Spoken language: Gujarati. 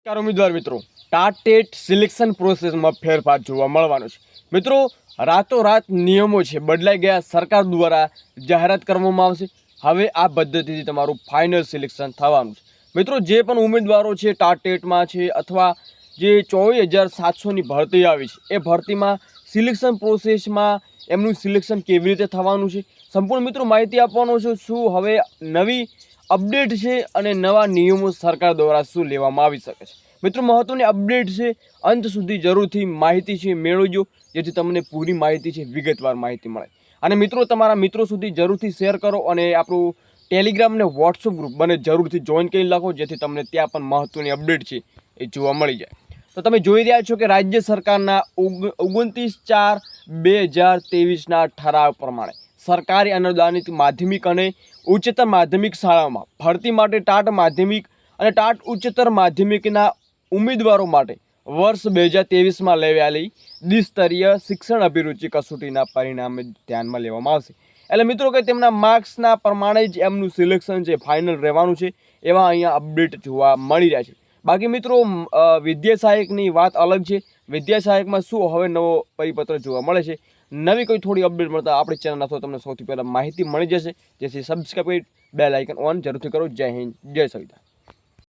નમસ્કાર ઉમેદવાર મિત્રો. ટાટેટ સિલેક્શન પ્રોસેસમાં ફેરફાર જોવા મળવાનો છે. મિત્રો, રાતોરાત નિયમો છે, બદલાઈ ગયા સરકાર દ્વારા જાહેરાત કરવામાં આવશે. હવે આ પદ્ધતિથી તમારું ફાઇનલ સિલેક્શન થવાનું છે. મિત્રો, જે પણ ઉમેદવારો છે ટાટેટમાં છે અથવા જે ચોવીસ હજાર સાતસોની ભરતી આવી છે, એ ભરતીમાં સિલેક્શન પ્રોસેસમાં એમનું સિલેક્શન કેવી રીતે થવાનું છે? સંપૂર્ણ મિત્રો માહિતી આપવાનો છું. શું હવે નવી અપડેટ છે અને નવા નિયમો સરકાર દ્વારા શું લેવામાં આવી શકે છે? મિત્રો, મહત્વની અપડેટ છે, અંત સુધી જરૂરથી માહિતી છે, મેળવજો, જેથી તમને પૂરી માહિતી છે, વિગતવાર માહિતી મળે. અને મિત્રો, તમારા મિત્રો સુધી જરૂરથી શેર કરો અને આપણું ટેલિગ્રામ અને વોટ્સઅપ ગ્રુપ બને જરૂરથી જોઈન કરી લખો જેથી તમને ત્યાં પણ મહત્વની અપડેટ છે, એ જોવા મળી જાય. તો તમે જોઈ રહ્યા છો કે રાજ્ય સરકારના ઓગ- ઓગણત્રીસ ચાર બે હજાર તેવીસના ઠરાવ પ્રમાણે સરકારી અનુદાનિત માધ્યમિક અને ઉચ્ચતર માધ્યમિક શાળાઓમાં ભરતી માટે ટાટ માધ્યમિક અને ટાટ ઉચ્ચતર માધ્યમિકના ઉમેદવારો માટે વર્ષ બે હજાર તેવીસમાં લેવાયેલી દ્વિસ્તરીય શિક્ષણ અભિરુચિ કસોટીના પરિણામે ધ્યાનમાં લેવામાં આવશે. એટલે મિત્રો કે તેમના માર્ક્સના પ્રમાણે જ એમનું સિલેક્શન છે ફાઇનલ રહેવાનું છે, એવા અહીંયા અપડેટ જોવા મળી રહ્યા છે. બાકી મિત્રો વિદ્યા સહાયકની વાત અલગ છે. વિદ્યા સહાયકમાં શું હવે નવો પરિપત્ર જોવા મળે છે? નવી કોઈ થોડી અપડેટ મળતા આપણી ચેનલ અથવા તમને સૌથી પહેલાં માહિતી મળી જશે. જેથી સબસ્ક્રાઈબ કરી બે લાઇકન ઓન જરૂરથી કરો. જય હિન્દ, જય સંવિધાન